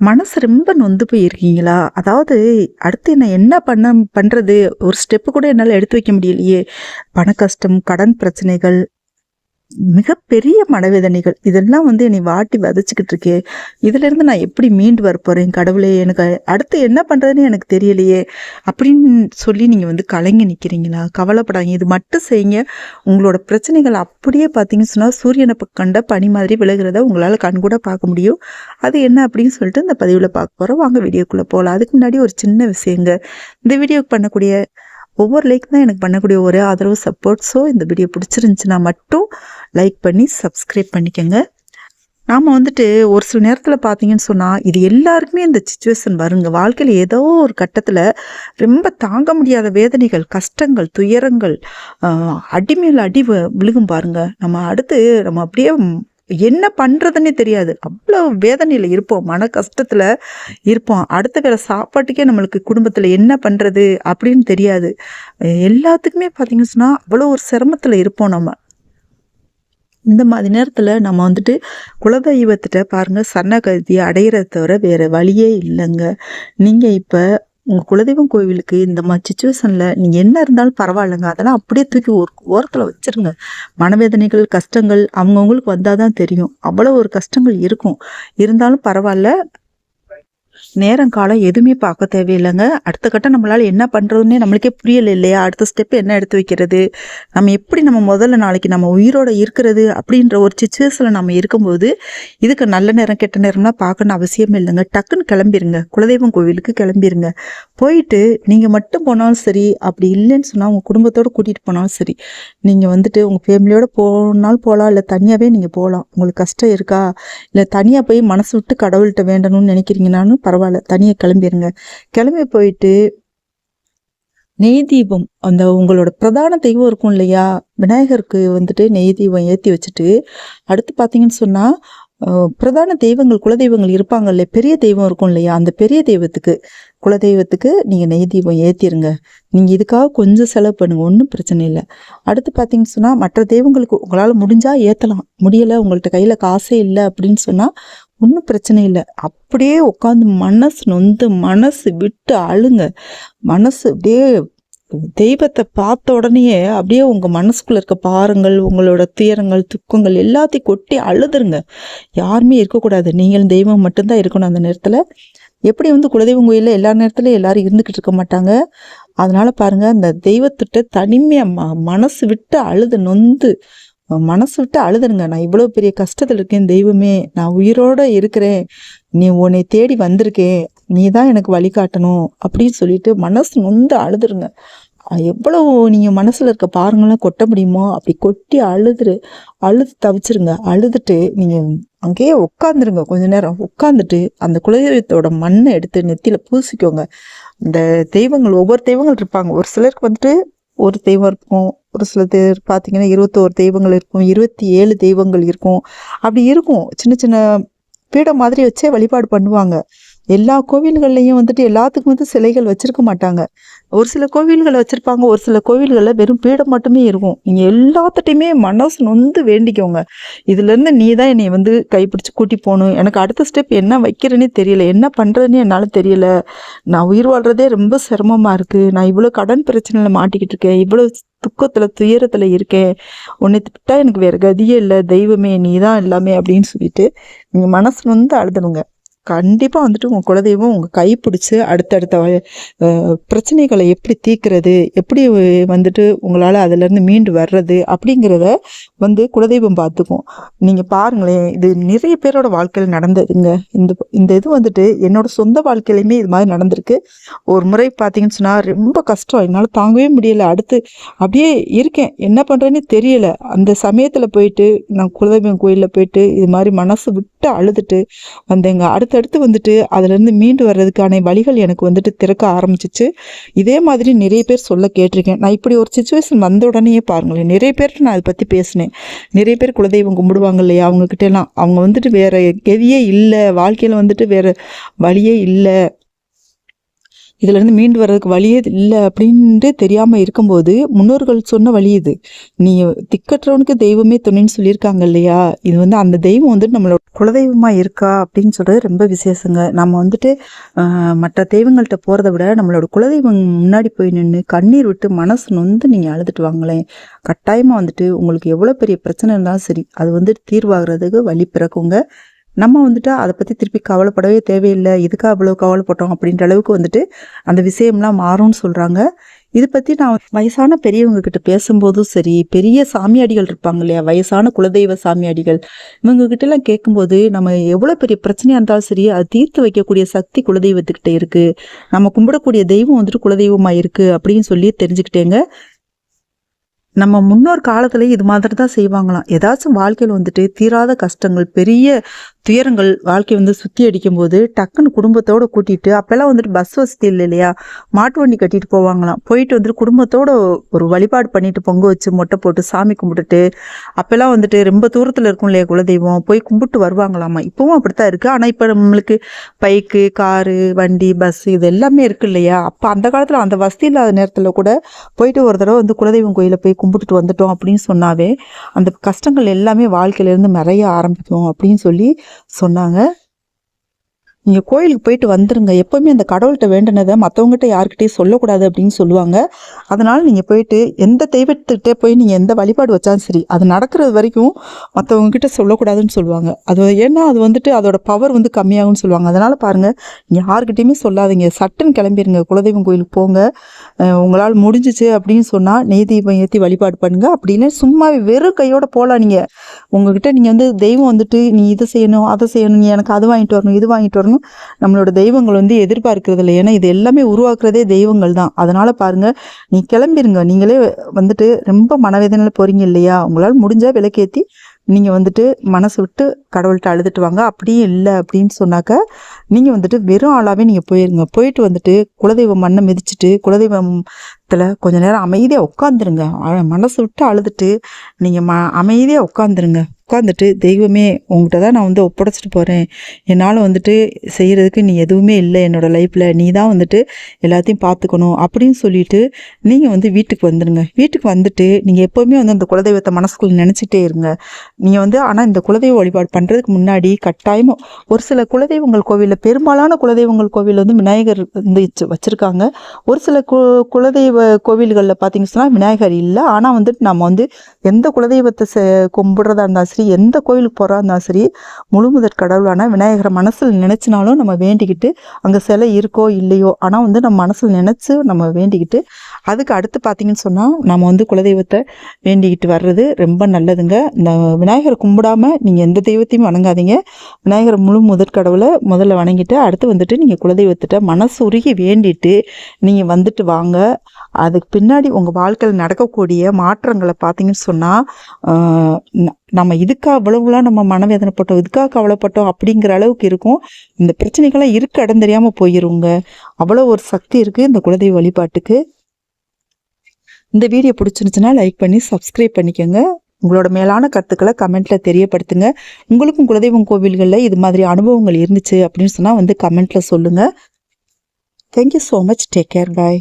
மனசு ரொம்ப நொந்து போயிருக்கீங்களா? அதாவது அடுத்து நான் என்ன பண்ண பண்ணுறது ஒரு ஸ்டெப்பு கூட என்னால் எடுத்து வைக்க முடியலையே. பண கஷ்டம் கடன் பிரச்சனைகள் மிகப்பெரிய மனவேதனைகள். இதெல்லாம் வந்து என்னை வாட்டி வதச்சிக்கிட்டு இருக்கே. இதிலிருந்து நான் எப்படி மீண்டு வர போகிறேன் கடவுளே? எனக்கு அடுத்து என்ன பண்ணுறதுன்னு எனக்கு தெரியலையே. அப்படின்னு சொல்லி நீங்கள் வந்து கலங்கி நிற்கிறீங்களா கவலைப்படாங்க இது மட்டும் செய்யுங்க. உங்களோட பிரச்சனைகள் அப்படியே பார்த்தீங்கன்னு சொன்னால் சூரியனை கண்ட பனி மாதிரி விலகிறத உங்களால் கண்கூட பார்க்க முடியும். அது என்ன அப்படின்னு சொல்லிட்டு இந்த பதிவில் பார்க்க போகிறோம் வாங்க வீடியோக்குள்ளே போகலாம் அதுக்கு முன்னாடி ஒரு சின்ன விஷயங்க. இந்த வீடியோக்கு பண்ணக்கூடிய ஒவ்வொரு லைக் தான் எனக்கு பண்ணக்கூடிய ஒரே ஆதரவு சப்போர்ட் ஸோ இந்த வீடியோ பிடிச்சிருந்துச்சுன்னா மட்டும் லைக் பண்ணி சப்ஸ்கிரைப் பண்ணிக்கோங்க. நாம் வந்துட்டு ஒரு சில நேரத்தில் பார்த்தீங்கன்னு சொன்னால் இது எல்லாருக்குமே இந்த சுச்சுவேஷன் வருங்க. வாழ்க்கையில் ஏதோ ஒரு கட்டத்தில் ரொம்ப தாங்க முடியாத வேதனைகள் கஷ்டங்கள் துயரங்கள் ஆஹ், அடி மேல் அடி விழுகும் பாருங்கள் நம்ம அடுத்து நம்ம அப்படியே என்ன பண்ணுறதுன்னே தெரியாது. அவ்வளோ வேதனையில் இருப்போம். மன கஷ்டத்தில் இருப்போம். அடுத்த வேளை சாப்பாட்டுக்கே நம்மளுக்கு குடும்பத்தில் என்ன பண்ணுறது அப்படின்னு தெரியாது. எல்லாத்துக்குமே பார்த்தீங்கன்னு சொன்னால் அவ்வளோ ஒரு சிரமத்தில் இருப்போம் நம்ம. இந்த மாதிரி நேரத்தில் நம்ம வந்துட்டு குலதெய்வத்திட்ட பாருங்கள் சரணகதியை அடையிறத தவிர வேறு வழியே இல்லைங்க. நீங்கள் இப்போ உங்கள் குலதெய்வம் கோவிலுக்கு இந்த மாதிரி சுச்சுவேஷனில் நீங்கள் என்ன இருந்தாலும் பரவாயில்லைங்க. அதெல்லாம் அப்படியே தூக்கி ஒரு ஓரத்தில் வச்சிருங்க. மனவேதனைகள் கஷ்டங்கள் அவங்கவுங்களுக்கு வந்தால் தான் தெரியும். அவ்வளோ ஒரு கஷ்டங்கள் இருக்கும். இருந்தாலும் பரவாயில்ல. நேரம் காலம் எதுவுமே பார்க்க தேவையில்லைங்க. அடுத்த கட்டம் நம்மளால் என்ன பண்ணுறதுன்னே நம்மளுக்கே புரியல இல்லையா? அடுத்த ஸ்டெப் என்ன எடுத்து வைக்கிறது? நம்ம எப்படி நம்ம முதல்ல நாளைக்கு நம்ம உயிரோட இருக்கிறது அப்படின்ற ஒரு சுச்சுவேஷனில் நம்ம இருக்கும்போது இதுக்கு நல்ல நேரம் கெட்ட நேரம்லாம் பார்க்கணும் அவசியம் இல்லைங்க. டக்குன்னு கிளம்பிடுங்க குலதெய்வம் கோவிலுக்கு கிளம்பிடுங்க போயிட்டு நீங்கள் மட்டும் போனாலும் சரி அப்படி இல்லைன்னு சொன்னால் உங்கள் குடும்பத்தோடு கூட்டிகிட்டு போனாலும் சரி நீங்கள் வந்துட்டு உங்கள் ஃபேமிலியோடு போனாலும் போகலாம் இல்லை தனியாகவே நீங்கள் போகலாம் உங்களுக்கு கஷ்டம் இருக்கா? இல்லை தனியாக போய் மனசு விட்டு கடவுள்கிட்ட வேண்டணும்னு நினைக்கிறீங்கனாலும் பரவாயில்ல. தனியாக கிளம்பிடுங்க கிளம்பி போயிட்டு நெய் தீபம் அந்த உங்களோட பிரதான தெய்வம் இருக்கும் இல்லையா? விநாயகருக்கு வந்துட்டு நெய் தீபம் ஏற்றி வச்சுட்டு அடுத்து பார்த்தீங்கன்னு சொன்னால் பிரதான தெய்வங்கள் குலதெய்வங்கள் இருப்பாங்க இல்லையா? பெரிய தெய்வம் இருக்கும் இல்லையா? அந்த பெரிய தெய்வத்துக்கு குலதெய்வத்துக்கு நீங்கள் நெய் தீபம் ஏற்றிடுங்க நீங்கள் இதுக்காக கொஞ்சம் செலவு பண்ணுங்க ஒன்றும் பிரச்சனை இல்லை. அடுத்து பார்த்தீங்கன்னு சொன்னால் மற்ற தெய்வங்களுக்கு உங்களால் முடிஞ்சால் ஏற்றலாம் முடியலை உங்கள்கிட்ட கையில் காசே இல்லை அப்படின்னு சொன்னால் ஒன்றும் பிரச்சனை இல்லை. அப்படியே உட்காந்து மனசு நொந்து மனசு விட்டு அழுங்க. மனசு அப்படியே தெய்வத்தை பார்த்த உடனேயே அப்படியே உங்கள் மனசுக்குள்ளே இருக்க பாரங்கள் உங்களோட துயரங்கள் துக்கங்கள் எல்லாத்தையும் கொட்டி அழுதுருங்க. யாருமே இருக்கக்கூடாது. நீங்களும் தெய்வம் மட்டும்தான் இருக்கணும் அந்த நேரத்தில். எப்படி வந்து குலதெய்வம் கோயிலில் எல்லா நேரத்துலையும் எல்லாரும் இருந்துக்கிட்டு இருக்க மாட்டாங்க? அதனால் பாருங்கள் அந்த தெய்வத்திட்ட தனிமையாக ம மனசு விட்டு அழுது நொந்து மனசு விட்டு அழுதுருங்க. நான் இவ்வளோ பெரிய கஷ்டத்தில் இருக்கேன். தெய்வமே நான் உயிரோட இருக்கிறேன். நீ உன்னை தேடி வந்திருக்கேன் நீ தான் எனக்கு வழிகாட்டணும் அப்படின்னு சொல்லிட்டு மனசு நொந்து அழுதுருங்க. எவ்வளோ எவ்வளவு நீங்கள் மனசில் இருக்க பாருங்களாம் கொட்ட முடியுமோ அப்படி கொட்டி அழுதுரு அழுது தவிச்சிருங்க. அழுதுட்டு நீங்கள் அங்கேயே உட்காந்துருங்க கொஞ்ச நேரம் உட்காந்துட்டு அந்த குலதெய்வத்தோட மண்ணை எடுத்து நெத்தியில் பூசிக்கோங்க. இந்த தெய்வங்கள் ஒவ்வொரு தெய்வங்கள் இருப்பாங்க. ஒரு சிலருக்கு வந்துட்டு ஒரு தெய்வம் இருக்கும் ஒரு சில பேர் பார்த்தீங்கன்னா இருபத்தோரு தெய்வங்கள் இருக்கும் இருபத்தி ஏழு தெய்வங்கள் இருக்கும். அப்படி இருக்கும். சின்ன சின்ன பீடம் மாதிரி வச்சே வழிபாடு பண்ணுவாங்க. எல்லா கோவில்கள்லையும் வந்துட்டு எல்லாத்துக்கும் வந்து சிலைகள் வச்சிருக்க மாட்டாங்க. ஒரு சில கோவில்களை வச்சுருப்பாங்க ஒரு சில கோவில்களில் வெறும் பீடம் மட்டுமே இருக்கும். நீங்கள் எல்லாத்துட்டையுமே மனசு நொந்து வேண்டிக்கோங்க. இதுலேருந்து நீ தான் என்னை வந்து கைப்பிடிச்சு கூட்டி போகணும். எனக்கு அடுத்த ஸ்டெப் என்ன வைக்கிறேனே தெரியல. என்ன பண்ணுறதுன்னு என்னால் தெரியல. நான் உயிர் வாழ்றதே ரொம்ப சிரமமாக இருக்குது நான் இவ்வளோ கடன் பிரச்சனையில் மாட்டிக்கிட்டு இருக்கேன். இவ்வளோ துக்கத்தில் துயரத்தில் இருக்கேன். உன்னை திட்டா எனக்கு வேறு கதியே இல்லை. தெய்வமே நீ தான் எல்லாமே அப்படின்னு சொல்லிட்டு நீங்கள் மனசு வந்து அழுதணுங்க. கண்டிப்பாக வந்துட்டு உங்கள் குலதெய்வம் உங்கள் கை பிடிச்சி அடுத்தடுத்த பிரச்சனைகளை எப்படி தீர்க்கிறது எப்படி வந்துட்டு உங்களால் அதிலேருந்து மீண்டு வர்றது அப்படிங்கிறத வந்து குலதெய்வம் பார்த்துக்கும் நீங்கள் பாருங்களேன் இது நிறைய பேரோட வாழ்க்கையில் நடந்ததுங்க. இந்த இந்த இது வந்துட்டு என்னோட சொந்த வாழ்க்கையிலையுமே இது மாதிரி நடந்திருக்கு. ஒரு முறை பார்த்தீங்கன்னு சொன்னால் ரொம்ப கஷ்டம். என்னால் தாங்கவே முடியல. அடுத்து அப்படியே இருக்கேன். என்ன பண்ணுறேன்னு தெரியலை. அந்த சமயத்தில் போயிட்டு நான் குலதெய்வம் கோயிலில் போயிட்டு இது மாதிரி மனசு விட்டு அழுதுட்டு வந்தேங்க. அடுத்தடுத்து வந்துட்டு அதுலேருந்து மீண்டு வர்றதுக்கான வழிகள் எனக்கு வந்துட்டு திறக்க ஆரம்பிச்சிச்சு. இதே மாதிரி நிறைய பேர் சொல்ல கேட்டிருக்கேன். நான் இப்படி ஒரு சுச்சுவேஷன் வந்த உடனேயே பாருங்களேன். நிறைய பேர்கிட்ட நான் அதை பற்றி பேசினேன். நிறைய பேர் குலதெய்வம் கும்பிடுவாங்க இல்லையா? அவங்கக்கிட்ட எல்லாம் அவங்க வந்துட்டு வேற கெதியே இல்லை. வாழ்க்கையில் வந்துட்டு வேற வழியே இல்லை. இதுலேருந்து மீண்டு வர்றதுக்கு வழியே இல்லை அப்படின்ட்டு தெரியாமல் இருக்கும்போது முன்னோர்கள் சொன்ன வழி இது. நீ திக்கற்றவனுக்கு தெய்வமே துணைன்னு சொல்லியிருக்காங்க இல்லையா? இது வந்து அந்த தெய்வம் வந்துட்டு நம்மளோட குலதெய்வமாக இருக்கா அப்படின்னு சொல்கிறது ரொம்ப விசேஷங்க. நம்ம வந்துட்டு மற்ற தெய்வங்கள்கிட்ட போகிறத விட நம்மளோட குலதெய்வம் முன்னாடி போய் நின்று கண்ணீர் விட்டு மனசு நொந்து நீங்கள் அழுதுட்டு வாங்களேன். கட்டாயமாக வந்துட்டு உங்களுக்கு எவ்வளோ பெரிய பிரச்சனை இருந்தாலும் சரி அது வந்துட்டு தீர்வாகிறதுக்கு வழி பிறக்குங்க. நம்ம வந்துட்டு அதை பற்றி திருப்பி கவலைப்படவே தேவையில்லை. இதுக்காக அவ்வளோ கவலைப்பட்டோம் அப்படின்ற அளவுக்கு வந்துட்டு அந்த விஷயம்லாம் மாறும்னு சொல்கிறாங்க இது பற்றி நான் வயசான பெரியவங்க கிட்ட பேசும்போதும் சரி பெரிய சாமியாடிகள் இருப்பாங்க இல்லையா? வயசான குலதெய்வ சாமியாடிகள். இவங்க கிட்டலாம் கேட்கும்போது நம்ம எவ்வளோ பெரிய பிரச்சனையாக இருந்தாலும் சரி அது தீர்த்து வைக்கக்கூடிய சக்தி குலதெய்வத்துக்கிட்ட இருக்குது நம்ம கும்பிடக்கூடிய தெய்வம் வந்துட்டு குலதெய்வமாக இருக்குது அப்படின்னு சொல்லி தெரிஞ்சுக்கிட்டேங்க. நம்ம முன்னோர் காலத்துல இது மாதிரி தான் செய்வாங்களாம். ஏதாச்சும் வாழ்க்கையில் வந்துட்டு தீராத கஷ்டங்கள் பெரிய துயரங்கள் வாழ்க்கை வந்து சுற்றி அடிக்கும்போது டக்குன்னு குடும்பத்தோடு கூட்டிட்டு அப்போல்லாம் வந்துட்டு பஸ் வசதி இல்லை இல்லையா? மாட்டு வண்டி கட்டிட்டு போவாங்களாம். போயிட்டு வந்துட்டு குடும்பத்தோட ஒரு வழிபாடு பண்ணிட்டு பொங்க வச்சு மொட்டை போட்டு சாமி கும்பிட்டுட்டு அப்போல்லாம் வந்துட்டு ரொம்ப தூரத்தில் இருக்கும் இல்லையா குலதெய்வம் போய் கும்பிட்டு வருவாங்களாமா? இப்போவும் அப்படித்தான் இருக்குது ஆனால் இப்போ நம்மளுக்கு பைக்கு காரு வண்டி பஸ் இது எல்லாமே இருக்கு இல்லையா? அப்போ அந்த காலத்தில் அந்த வசதி இல்லாத நேரத்தில் கூட போயிட்டு ஒரு தடவை வந்து குலதெய்வம் கோயிலில் போய் கும்பிட்டுட்டு வந்துட்டோம் அப்படின்னு சொன்னாவே அந்த கஷ்டங்கள் எல்லாமே வாழ்க்கையிலேருந்து மறைய ஆரம்பிக்கும் அப்படின்னு சொல்லி சொன்னாங்க. நீங்கள் கோயிலுக்கு போயிட்டு வந்துருங்க. எப்போவுமே அந்த கடவுள்கிட்ட வேண்டினதை மற்றவங்ககிட்ட யார்கிட்டையும் சொல்லக்கூடாது அப்படின்னு சொல்லுவாங்க. அதனால் நீங்கள் போயிட்டு எந்த தெய்வத்துக்கிட்டே போய் நீங்கள் எந்த வழிபாடு வச்சாலும் சரி அது நடக்கிறது வரைக்கும் மற்றவங்கக்கிட்ட சொல்லக்கூடாதுன்னு சொல்லுவாங்க. அது ஏன்னா அது வந்துட்டு அதோட பவர் வந்து கம்மியாகும்னு சொல்லுவாங்க. அதனால் பாருங்கள் நீங்கள் யார்கிட்டயுமே சொல்லாதீங்க. சட்டுன்னு கிளம்பிடுங்க குலதெய்வம் கோயிலுக்கு போங்க. உங்களால் முடிஞ்சிச்சு அப்படின்னு சொன்னால் நெய் தீபம் ஏற்றி வழிபாடு பண்ணுங்க. அப்படின்னு சும்மா வெறும் கையோட போகலாம் நீங்கள் உங்ககிட்ட நீங்கள் வந்து தெய்வம் வந்துட்டு நீ இதை செய்யணும் அதை செய்யணும் நீ எனக்கு அது வாங்கிட்டு வரணும் இது வாங்கிட்டு வரணும் நம்மளோட தெய்வங்கள் வந்து எதிர்பார்க்கறது இல்லை. ஏன்னா இது எல்லாமே உருவாக்குறதே தெய்வங்கள் தான். அதனால பாருங்க நீ கிளம்பிருங்க. நீங்களே வந்துட்டு ரொம்ப மனவேதனையில் போறீங்க இல்லையா? உங்களால் முடிஞ்சா விளக்கேற்றி நீங்கள் வந்துட்டு மனசு விட்டு கடவுள்கிட்ட அழுதுட்டு வாங்க. அப்படியும் இல்லை அப்படின்னு சொன்னாக்க நீங்கள் வந்துட்டு வெறும் ஆளாகவே நீங்கள் போயிருங்க. போயிட்டு வந்துட்டு குலதெய்வம் மண்ணை மிதிச்சிட்டு இடத்துல கொஞ்ச நேரம் அமைதியாக உட்காந்துருங்க மனசு விட்டு அழுதுட்டு நீங்கள் ம அமைதியாக உட்காந்துருங்க உட்காந்துட்டு தெய்வமே உங்கள்கிட்ட தான் நான் வந்து ஒப்படைச்சிட்டு போகிறேன் என்னால் வந்துட்டு செய்கிறதுக்கு நீ எதுவுமே இல்லை. என்னோடய லைஃப்பில் நீ தான் வந்துட்டு எல்லாத்தையும் பார்த்துக்கணும் அப்படின்னு சொல்லிட்டு நீங்கள் வந்து வீட்டுக்கு வந்துடுங்க வீட்டுக்கு வந்துட்டு நீங்கள் எப்போவுமே வந்து அந்த குலதெய்வத்தை மனசுக்குள்ள நினச்சிட்டே இருங்க. நீங்கள் வந்து ஆனால் இந்த குலதெய்வ வழிபாடு பண்ணுறதுக்கு முன்னாடி கட்டாயமாக ஒரு சில குலதெய்வங்கள் கோவிலில் பெரும்பாலான குலதெய்வங்கள் கோவில் வந்து விநாயகர் வந்து வச்சுருக்காங்க. ஒரு சில கு குலதெய்வ கோவில்களில் பார்த்தீங்கன்னு சொன்னால் விநாயகர் இல்லை. ஆனால் வந்துட்டு நம்ம வந்து எந்த குலதெய்வத்தை செ கும்பிட்றதா இருந்தாலும் சரி எந்த கோவிலுக்கு போகிறதா இருந்தாலும் சரி முழுமுதற் கடவுளான விநாயகரை மனசில் நினச்சினாலும் நம்ம வேண்டிக்கிட்டு அங்கே சிலை இருக்கோ இல்லையோ ஆனால் வந்து நம்ம மனசில் நினச்சி நம்ம வேண்டிக்கிட்டு அதுக்கு அடுத்து பார்த்தீங்கன்னு சொன்னால் நம்ம வந்து குலதெய்வத்தை வேண்டிக்கிட்டு வர்றது ரொம்ப நல்லதுங்க. இந்த விநாயகரை கும்பிடாம நீங்கள் எந்த தெய்வத்தையும் வணங்காதீங்க. விநாயகர் முழு முதற் கடவுளை முதல்ல வணங்கிட்டு அடுத்து வந்துட்டு நீங்கள் குலதெய்வத்திட்ட மனசு உருகி வேண்டிட்டு நீங்கள் வந்துட்டு வாங்க. அதுக்கு பின்னாடி உங்கள் வாழ்க்கையில் நடக்கக்கூடிய மாற்றங்களை பார்த்தீங்கன்னு சொன்னால் நம்ம இதுக்காக அவ்வளவுலாம் நம்ம மனவேதனைப்பட்டோம் இதுக்காக கவலைப்பட்டோம் அப்படிங்கிற அளவுக்கு இருக்கும். இந்த பிரச்சனைகள்லாம் இருக்க இடம் தெரியாமல் போயிருங்க. அவ்வளோ ஒரு சக்தி இருக்குது இந்த குலதெய்வ வழிபாட்டுக்கு. இந்த வீடியோ பிடிச்சிருந்துச்சுன்னா லைக் பண்ணி சப்ஸ்கிரைப் பண்ணிக்கோங்க. உங்களோட மேலான கருத்துக்களை கமெண்ட்ல தெரியப்படுத்துங்க. உங்களுக்கும் குலதெய்வம் கோவில்களில் இது மாதிரி அனுபவங்கள் இருந்துச்சு அப்படின்னு சொன்னால் வந்து கமெண்ட்ல சொல்லுங்க. Thank you so much take care bye